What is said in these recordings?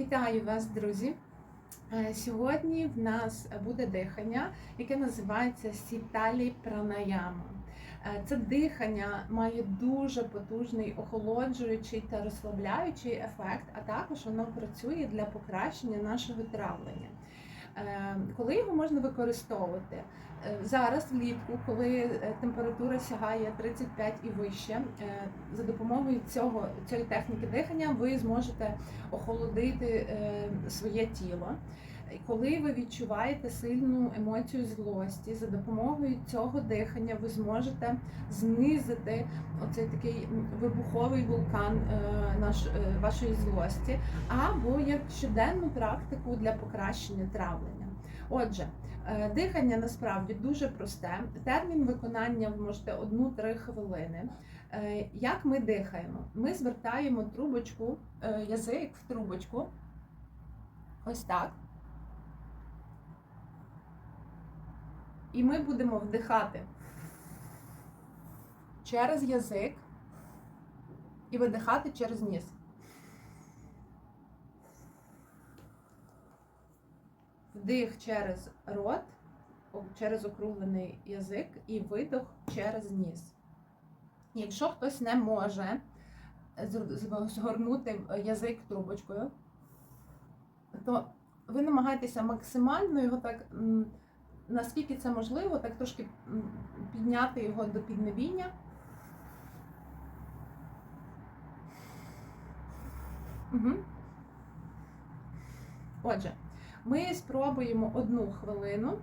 Вітаю вас, друзі! Е, Сьогодні в нас буде дихання, яке називається сіталі пранаяма. Е, Це дихання має дуже потужний охолоджуючий та розслабляючий ефект, а також воно працює для покращення нашого травлення. Е, Коли його можна використовувати? Е, Зараз влітку, коли е, температура сягає 35 і вище, за допомогою цього цієї техніки дихання ви зможете охолодити своє тіло. Коли ви відчуваєте сильну емоцію злості, за допомогою цього дихання ви зможете знизити оцей такий вибуховий вулкан е, наш, е, вашої злості, або як щоденну практику для покращення травлення. Отже, е, дихання насправді дуже просте. Термін виконання ви можете 1-3 хвилини. Як ми дихаємо? Ми звертаємо трубочку, язик в трубочку. Ось так. І ми будемо вдихати через язик і видихати через ніс. Вдих через рот, через округлений язик і видох через ніс. Якщо хтось не може згорнути язик трубочкою, то ви намагаєтеся максимально його так, наскільки це можливо, так трошки підняти його до піднебіння. Угу. Отже, ми спробуємо одну хвилину,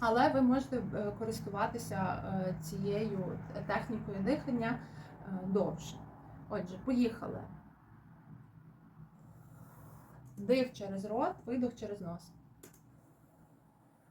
але ви можете е, користуватися е, цією технікою дихання е, довше. Отже, поїхали. Вдих через рот, видох через нос.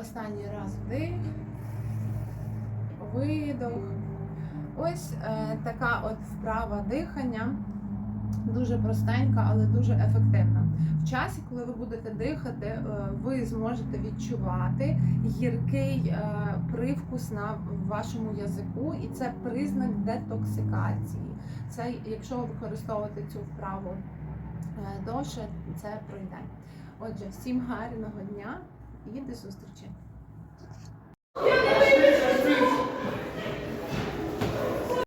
останній раз вдих, видох. Ось е, така от вправа дихання, дуже простенька, але дуже ефективна. В часі, коли ви будете дихати, е, ви зможете відчувати гіркий е, привкус на вашому язику, і це признак детоксикації. Це якщо ви використовуєте цю вправу е, довше, це пройде. Отже, всім гарного дня і до зустрічі!